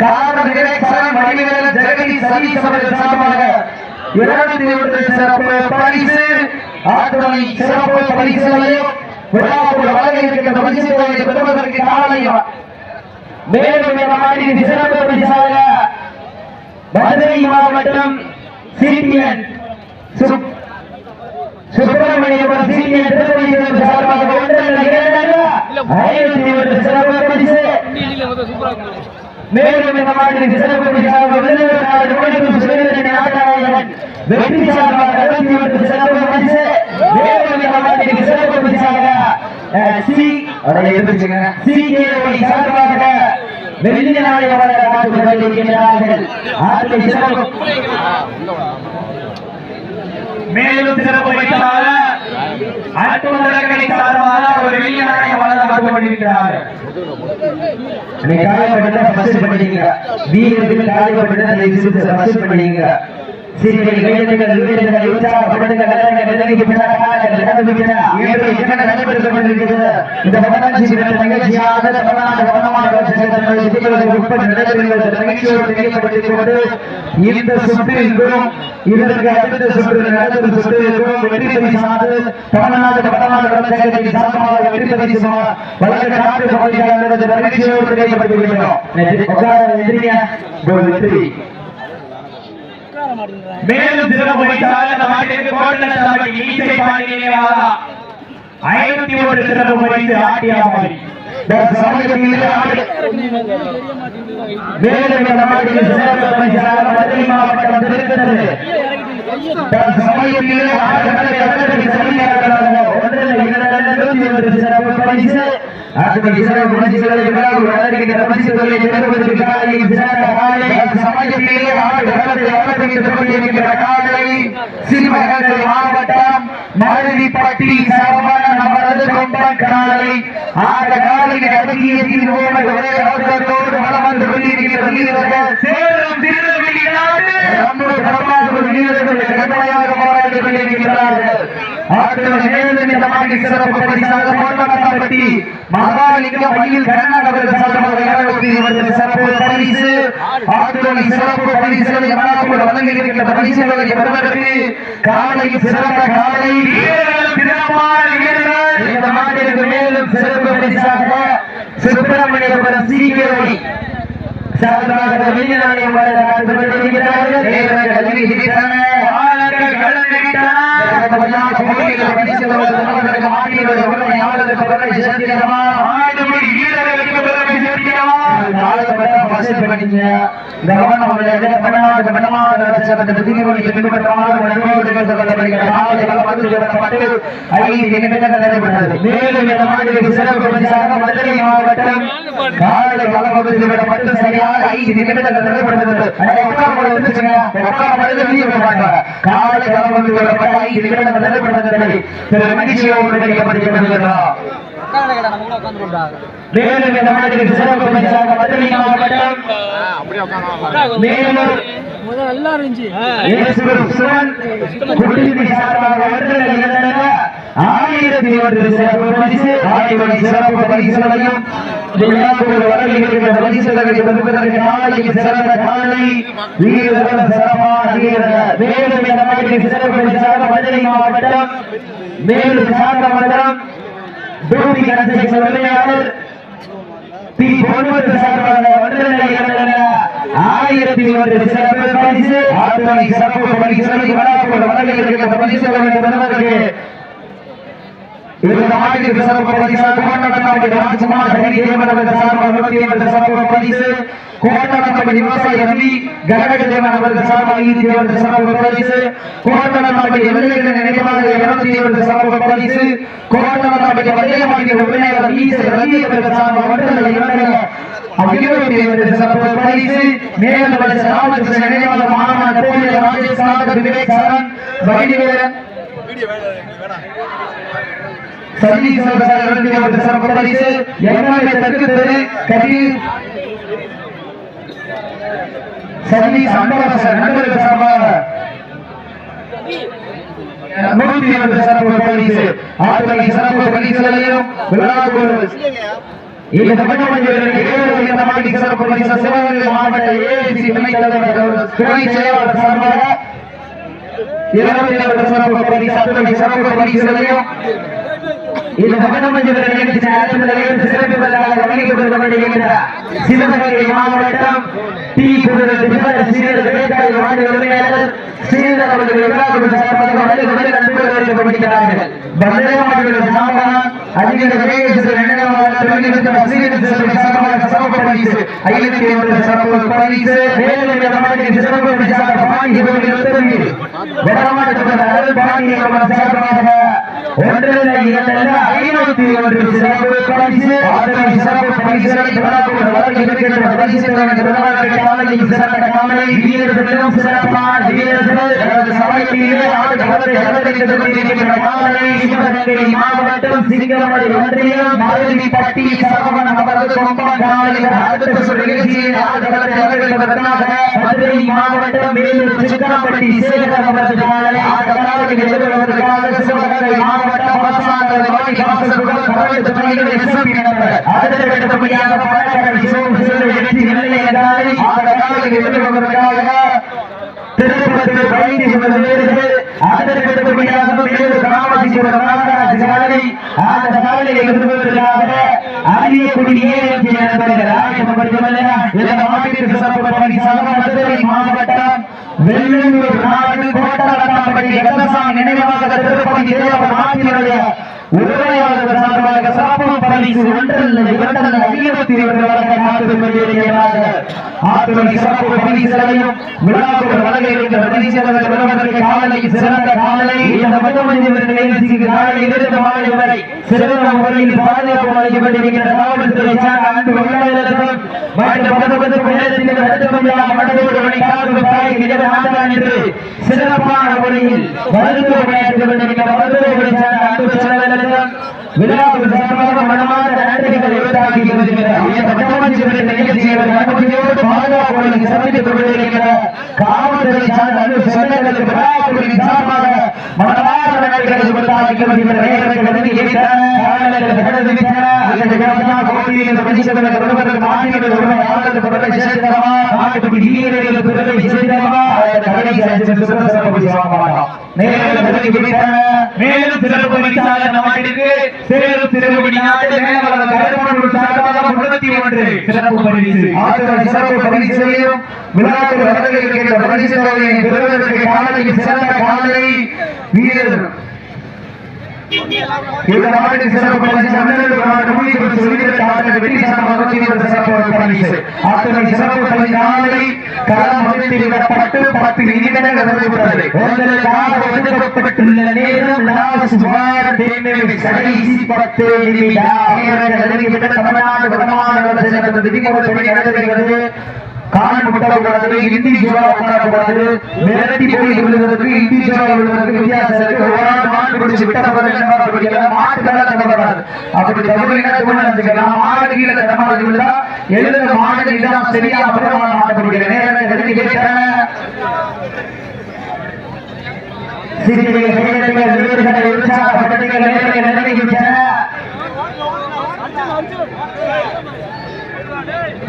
காரணம் விவேகானந்த் வடிவேலன் ஜெகதி சதீஷ் அவர்கள் சார்பாக இருபத்தி ஒன்று சிறப்பு பரிசு ஆட்டுமணி சிறப்பு பரிசுகளையும் விழாவுக்கு வழங்க இருக்கின்ற பரிசுகளை பெறுவதற்கு காலையும் மேலும் மாதிரி சிறப்பு பரிசாக மதுரை மாவட்டம் சிபிஎன் சுப்பிரமணியபுரம் சிபிஎன் திருவள்ளுவர் சார்பாக ஒன்றல்ல இரண்டல்ல ஐநூத்தி ஒன்று சிறப்பு பரிசு. மேலும் இந்த மாதிரி சிறப்பு பரிசாக வெற்றி சார்பாக சிறப்பு பரிசு மேலும் இந்த மாதிரி சிறப்பு பரிசாக சி அவரை சி கே சார்பாக வெள்ளி கொண்டிருக்கிறார்கள் சிறப்பு. மேலும் சிறப்பு வைத்ததாக அட்டுமலர்களை சார்பாக ஒரு வெள்ளி நாயகம் வளர கொண்டிருக்கிறார்கள் நீ காயப்பட்ட ஃபர்ஸ்ட் வீரர்கள் காயப்பட்ட அதை பண்ணிங்க சிறிய கைதங்கள் விவேகங்கள் உற்சாகப்படுங்க நல்லங்க நடந்து என்ன நடைபெற்றுக் கொண்டிருக்கிறது இந்த பட்டாட்சி நிகழ்ச்சியாக தமிழ்நாடு நிகழ்ச்சியோடு இதற்கு அடுத்த சுற்று நடந்த வெற்றி பரிசானது தமிழ்நாடு வெற்றி நாட்டு நிகழ்ச்சியோடு உட்கார வெற்றி மேலும் சிறப்பு பரிசாக இந்த நாட்டிற்கு கோட்டை ஈசை பாடி நினைவாக ஐநூத்தி ஒரு சிறப்பு பரிசு ஆட்டியாபாரி மேலும் இந்த நாட்டிற்கு சிறப்பு பரிசாக மதுரை மாவட்டம் சமயத்திலே ஆட்டங்களை சிறப்பு பரிசு அத்துடன் சிறப்பு பரிசுகளை விழாவில் வளர்கின்ற பரிசுகளை பெறுவதற்கு காலையில் சிறந்த காலை சமயத்திலே ஆட்டங்களை அகற்றி கொண்டிருக்கின்ற காலை சிறுவகரை மாவட்டம் மருதிப்பட்டி சரவண நமது கொம்பன் காலை. ஆட காலையில் அடங்கிய தீர்வோட ஒரே அவர்களோடு வளம் வந்து கொண்டிருக்கின்ற வீரர்கள் சேலம் திருநெல்வேலி நாடு. நம்முடைய கடப்பாக வீரர்கள் கடுமையாக போராடி கொண்டிருக்கிறார்கள். ஆட்கள் மேலும் இந்த மாதிரி சிறப்பு பரிசாக கோட்டமட்டப்பட்டி மகாலிங்கம் வழியில் கர்நாடக சார்பாக இருபத்தி ஒன்பது சிறப்பு பரிசு. ஆட்கள் சிறப்பு பரிசுகளை வழங்க வழங்கியிருக்கின்ற பரிசுகளை பெறுவதற்கு காலை சிறந்த காலை. இந்த மாநிலக்கு மேலும் சிறப்பு பரிசாக சுப்பிரமணியபுரம் சீக்கிரவை சார்பாக வெளிநாளையும் மாவட்டம் காலை வளப்பகுதியில் விடப்பட்டு சரியாக ஐந்து நிமிடங்கள் நிறைவேறுகிறது காலை வளப்பகுதியில் விடப்பட்ட ஐந்து நிமிடங்கள் நிறைவேறுகிறது திரு மகிழ்ச்சியோடு கிடைக்கப்படுகிறது மேலும் இந்த மாதிரி சிறப்பு பரிசாக மதுரை மேலும் காலை வீரர்கள் சிறப்பான வீரர்கள் மேலும் இந்த மாதிரி சிறப்பு பரிசாக மதுரை மாவட்டம் மேலும் சாந்தமங்கலம் பூமி கணக்கு வெள்ளையாளர் பி பொன்வத்த சார்பாக ஆயிரத்தி ஒன்று சிறப்பு பரிசு ஆத்தனை சிறப்பு பரிசு வழங்கப்பட வழங்கப்பட்ட பரிசுகளை பெறுவதற்கு இந்த ஆண்டிற்கு சிறப்பு பரிசு சார்பாக சிறப்பு பரிசு கோட்டமட்டப்பட்டி விவசாய ரவி கணபதி தேவன் அவர்கள் சார்பாக இருபத்தி ஒன்று சிறப்பு பரிசு. கோட்டமட்டப்பட்டி எதிர்களின் நினைவாக இருபத்தி ஒன்று சிறப்பு பரிசு. கோட்டமட்டப்பட்டி வள்ளியமாட்டி உரிமையாளர் ஈசர் ரவி அவர்கள் சார்பாக ஒன்றில் இரண்டில் அபிவிருத்தி சிறப்பு பரிசு. மேலும் ராமகிருஷ்ண சந்தி சம்பவசர் நண்பர்கள் சார்பாக நூற்றி ஒன்று சிறப்பு பரிசு. ஆறுகளை சிறப்பு பரிசுகளையும் விழாக்குழு இந்த தமிழ்நாட்டில் ஏழு இந்த சிறப்பு பரிசு சிவகங்கை மாவட்ட ஏஐசி துணைத் தலைவர் துணை செயலாளர் சார்பாக இருபத்தி ஏழு சிறப்பு பரிசு அத்துணை சிறப்பு பரிசுகளையும் இந்த தமிழ்நாட்டில் நிகழ்ச்சி நடத்துவதில் சிறப்பு பரிசாக வழங்கப்படுகின்ற சிவகங்கை மாவட்டம் டி சீரர் வேட்டாளி உரிமையாளர் சீரர் அவர்கள் விழாக்குழு சார்பாக வழங்குவதில் நண்பர்கள் அறிவிக்கப்படுகிறார்கள் பந்தய மாநில சாம்பனா அதிகார வேகத்தில் ஐநூத்தி ஒன்று சிறப்பு பரிசு மேலும் சிறப்பு பரிசாக அருள் சார்பாக ஒன்றில் இரண்டல்ல ஐநூத்தி ஒன்று சிறப்பு பரிசு. அதனை சிறப்பு பரிசுகளை வழங்குகிற வழங்கி இருக்கின்ற பரிசுகளை விருதுகளுக்கு காலை சிறந்த காலை வீரர்களும் சிறப்பான வீரர்கள். எனது சபையிலே ஆண்டு வளர்ந்து காலை சிவகங்கை மாவட்டம் சிங்கமலை ஒன்றியம் மருதிப்பட்டி சரவணன் அவரது கொம்பன் அடுத்த சுற்று நிகழ்ச்சியில் ஆண்டு வளர்ந்து மதுரை மாவட்டம் மேலூர் சிக்கனப்பட்டி சேகர் அவரது காலை ஆண்டு வளர்ந்து சிவகங்கை மாவட்டம் பசாங்கல் வாணி சிவம் வெற்றி திருப்பதி அதற்கடுத்தபடியாக ராமராஜ் சாலை அந்த சாலையை அரியக்குடி ஏஎம்பி நண்பர்கள் ஆயிரம் மட்டுமல்ல இந்த மாவட்டத்திற்கு சிறப்பு மாவட்டம் வெள்ளூர் நாடு கந்தசாமி நினைவாக திருப்பதி தேவ சார்பாக சிறப்பு பரிசு ஒன்றல்ல இரண்டல்ல சிறப்பு காலை சிறந்த காலை. இந்த இருந்த மாலை வரை சிறந்த முறையில் பாதுகாப்பு அளிக்கப்பட்டிருக்கின்ற காவல்துறை சார்ந்த அன்பு உள்ளவர்களும் மற்றும் பதவி பதவி நேரத்தில் மனதோடு தாய் நிகழ என்று சிறப்பான முறையில் மருத்துவ பணியாற்றிக் கொண்டிருக்கிற மருத்துவ அன்பு விழாவில் சிறப்பாக மனமான நன்றிகளை உண்டாக்கி கொண்டிருக்கிறார் இந்த பட்டமளிப்பு நிகழ்ச்சியை பாதுகாப்பு சமைத்துக் கொண்டிருக்கிற காவல்துறை சார்ந்த அன்பு செலவர்களுக்கு சார்பாக மனமான நன்றிகளை உண்டாக்கி கொண்டிருக்கிற நேரங்கள் கடந்து கடந்து விட்டன அல்லது வருவதற்கு பிறகு நாட்டுக்கு பிறகு கடனை சிறப்பு மேலும் சிறப்பு பரிசாக நம்மளுக்கு சேரும் சிறப்பு நாட்டு கருமணம் சார்பாக முன்னூத்தி ஒன்று சிறப்பு பரிசு. ஆசிரியர் சிறப்பு பரிசையும் விழாக்கள் வழங்க இருக்கின்ற சிறந்த காலை வீரர் இந்த மாவட்ட சிறப்பு பரிசு தமிழ்நாடு மாவட்ட முடிவு சொல்லிவிட்டு அவர்கள் வெற்றி சார்பாக தீவிர சிறப்பு பரிசு அத்தனை சிறப்பு பரிசு நாளை களம் பத்து நிமிடங்கள் உங்களுக்காக ஒதுக்கப்பட்டுள்ள நேரம் சுமார் கடைசி பத்து நிமிடம் தமிழ்நாடு வடமாநில காண முட்டக்கூடாது உட்காரக்கூடாது மிரட்டி போய் விழுவதற்கு இந்தி விழுவதற்கு வித்தியாசம் இருக்கு ஒரு ஆள் மாட்டு பிடிச்சு விட்ட பிறகு என்ன அப்படி தவறுனா நினைச்சுக்கலாம் மாடு கீழே தடமாறு விழுந்தா எழுத மாடு இதான் சரியா அப்புறம் மாட்ட பிடிக்கிற நேரம் எழுதி கேட்டேன் சிறிய செயல்கள் வீரர்களை உற்சாகப்படுத்துங்கள் நேரங்களை நிர்ணயிக்கின்றன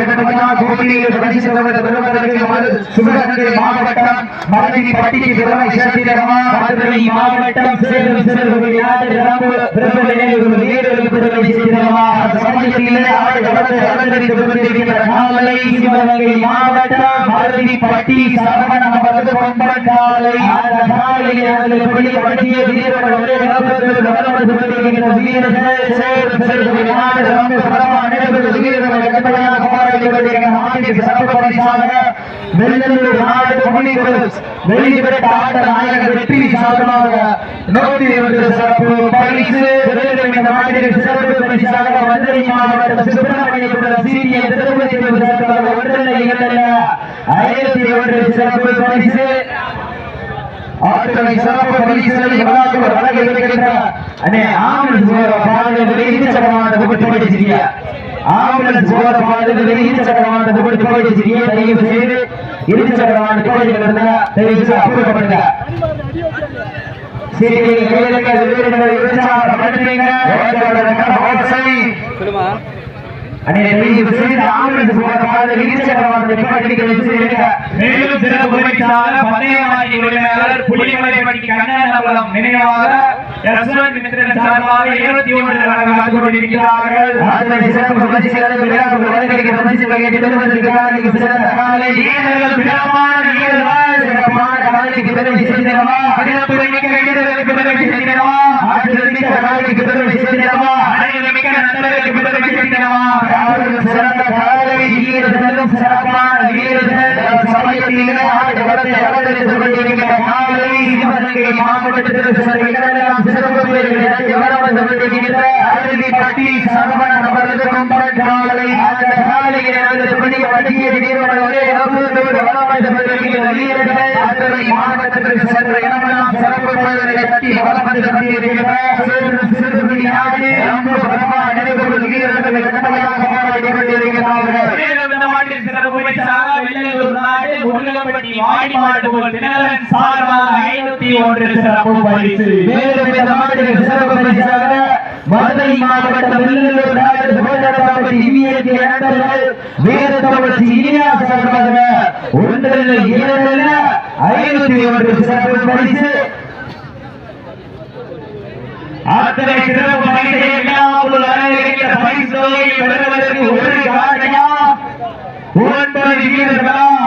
மாவட்டம் மதுரை மதுரை மாவட்டம் மாவட்டம் மதுரை பட்டி காலை வீரர்கள் ஒரே கொண்டிருக்கிற சிறப்பு பரிசாக வெள்ளலூர் நாடு ஆட்ட நாயகர் வெற்றி சாதனமாக நூத்தி ஒன்று சிறப்பு பரிசு. இந்த நாட்டிற்கு சிறப்பு பரிசாக மதுரை மாவட்டம் திருப்பதி சிறப்பாக ஒன்று சிறப்பு பரிசு. சிறப்பு பரிசுகளை வழங்க இருக்கின்ற அண்ணே ஆம்புலன்ஸ் ஆம்புலன்ஸ் போற பாடல்கள் இருசக்கரமான போயிடுச்சிருக்கிய தயவு செய்து இருசக்கரமான கோயில்கள் இருந்தா தயவு செய்து அப்புறப்படுங்க சீக்கிரம் கையிலுங்க வீரர்கள் உற்சாகப்படுத்துறீங்க ஓசை மேலும் சிறப்பு பரிசாக பந்தயமாகி உரிமையாளர் புலிமலை பட்டி கண்ணநம்பலம் நினைவாக யஸ்வந்த் மித்ரன் சார்பாக இருபத்தி ஒன்று காத்து கொண்டிருக்கிறார்கள். சிறப்பு பரிசுகளை பெறுவதற்காக நினைவு வீரர்களை கட்டமையாக பாராட்டிக் கொண்டிருக்கிறார்கள் மேலும் இந்த மாட்டின் சிறப்பு பரிசாக வெள்ளையூர் நாடு முருகப்பட்டி வாடி தினகரன் சார்பாக ஐநூத்தி ஒன்று சிறப்பு பரிசு. மேலும் இந்த மாவட்டத்திற்கு சிறப்பு பரிசாக மதுரை மாவட்டம் வெள்ளலூர் நாடு இனியா சார்பாக ஒன்றில் ஐநூத்தி ஒன்று சிறப்பு பரிசு. அத்தனை சிறப்பு பெறுவதற்கு ஒரு காரணியா ஒன்பது வீரர்களா?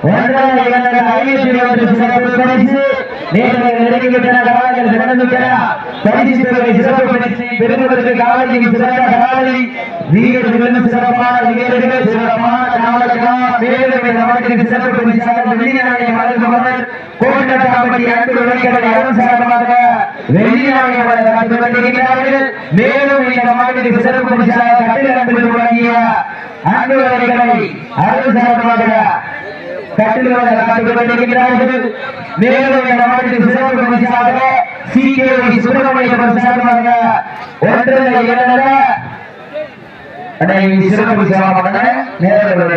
ஒன்றாக இழந்த ஐநூத்தி ஒன்று சிறப்பு பரிசு நேரங்கள் நெருங்கிவிட்டன காலங்கள் கடந்துவிட்டன பரிசு தொகை சிறப்பு பரிசை பெறுவதற்கு காலையில் சிறந்த காலை வீரர்களும் சிறப்பான வீரர்கள் சிறப்பான காவலர்கள் மேலும் இந்த நாட்டிற்கு சிறப்பு பரிசாக வெளிநாட்டை வழங்குபவர் கோட்டத்தாம்பட்டி அன்பு விவரங்களை அருண் சார்பாக வெளிநாட்டை வழங்க கொண்டிருக்கிறார்கள் மேலும் இந்த நாட்டிற்கு சிறப்பு பரிசாக கட்டிட அன்பு வழங்கிய அன்பு அருண் கட்டில்களை காத்துக் கொண்டிருக்கிறார்கள் மேலும் இந்த சிறப்பு பரிசாக சிகேவி சுப்பிரமணியம் சார்பாக ஒன்றில் இரண்டர சிறப்பு சேவாமன நேரங்களை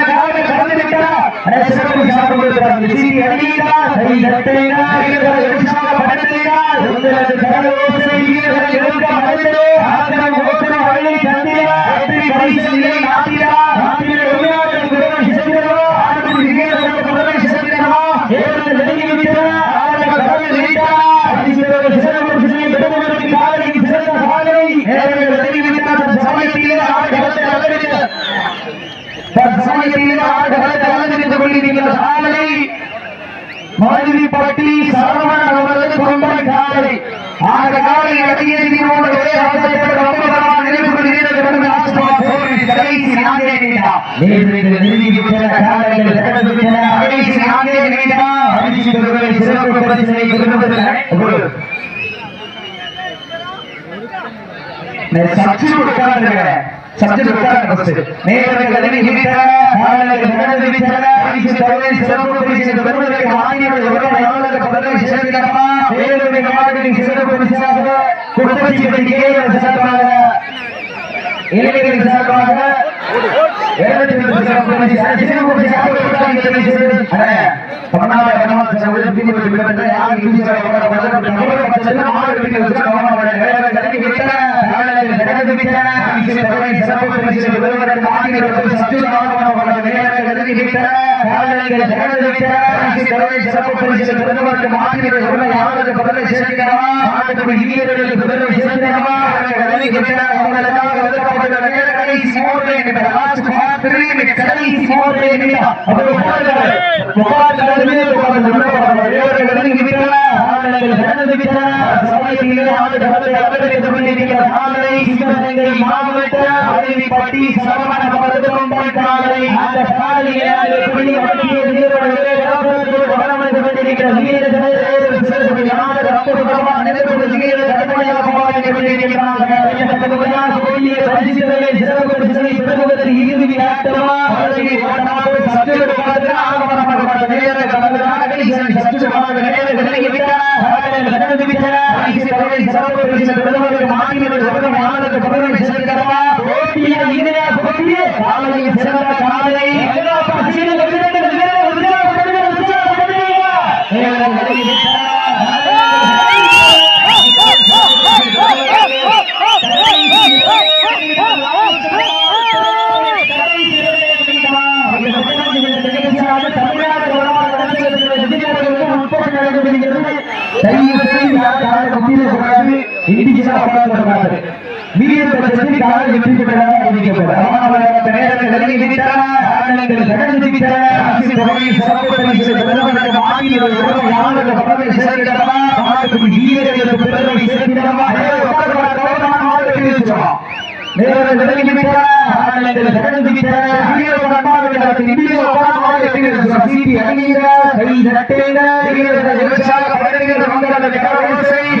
ஆதரவு கொடுத்து வள்ளி தந்திரா அதிரி பரிசு நிலை நாதிரா தொகை சிறப்பு பரிசுகளை கொடுப்பதற்கு காலையில் சிறந்த காலை மாலினிப்பட்டி சரவண அவரது கொம்பன் காலை ஆக காலை அடியே தீர்வோடு ஒரே ஆசைப்பட்ட ரொம்பவரமா நினைவுகள் வீரர்கள் ஆஸ்மா போரின் கடைசி நான்கே நிமிடம் நேற்று நிறுவிவிட்டன காலைகள் கடந்துவிட்டன கடைசி நான்கே நிமிடம் பரிசு பெறுவதை சிறப்பு பரிசினை பெறுவதற்கு சச்சு உட்கார்ந்துருங்க சச்சு உட்கார்ந்து ஃபர்ஸ்ட் நேரங்கள் கதவி நிமித்தன காலங்கள் கடந்து விட்டன பரிசு தருவை சிறப்பு பரிசு பெறுவதற்கு ஆங்கிலம் எவ்வளவு எவ்வளவு பதவி சேர்க்கிறமா மேலும் இந்த மாவட்டத்தின் சிறப்பு பரிசாக குட்டச்சி பண்டிகை சிறப்பாக. இளைஞர்கள் சார்பாக ஏழு சிறப்பு பரிசு சிறப்பு பரிசாக கொடுத்தாங்க தமிழ்நாடு எனது சமூக தீர்வு சிறப்பு பரிசு பெறுவதற்கு ஆங்கிலம் சத்து கவனமாக கடந்து விட்டன ஆளுநர்கள் சிறப்பு பரிசு பெறுவதற்கு மாநில உரிமையாளருக்கு பதிலை சேர்க்கிறவா இந்தியர்களுக்கு பதிலை சேர்க்கிறவா அவங்களுக்காக ஒதுக்கப்பட்ட கடைசி மூன்று நிமிடம் லாஸ்ட் ஃபார் கடைசி மூன்று நிமிடம் அப்படி முகாம்கள் முகாம்கள் மீது இவர்கள் விட்டன சமயத்திலே கொண்டிருக்கிற சிவகங்கை மாவட்ட அருவிப்பட்டி சரவண அந்த வீரர்களே வளமடைந்து கொண்டிருக்கிற அற்புதமாக நினைவு வீர கடுமையாக போராடி கொண்டிருக்கிறார்கள் கடுமையாக போய் பரிசுகளை சிறப்பு பரிசுகளை பெறுவதற்கு இறுதி ஆட்டமா அவர்களை ஓட்டாமல் சத்துரு பார்த்து ஆகமனமாக நேர கடந்ததாக சத்துரு நேர விலகி விட்டார் கடந்து விட்டார் சிறப்பு பரிசு பெறுவதற்கு மாநில உரிமையாளருக்கு பதவி சேர்க்கிறவா போட்டிய இந்தியா போட்டிய காலை சிறந்த காலை எல்லா பசியிலும் வீரர்கள் வீரர்கள் உற்சாகப்படுங்கள், உற்சாகப்படுங்கள். வீரர்கள் விலகி நேரம் விலகி விட்டன யாருக்கு பதவி நெருங்கி கடந்து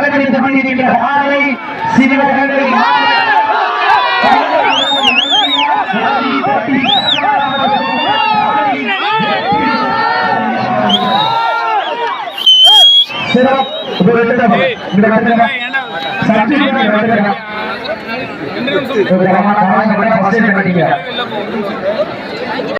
சிறிய கடந்து விட்டா சிறப்பு சர்டிபிகேட்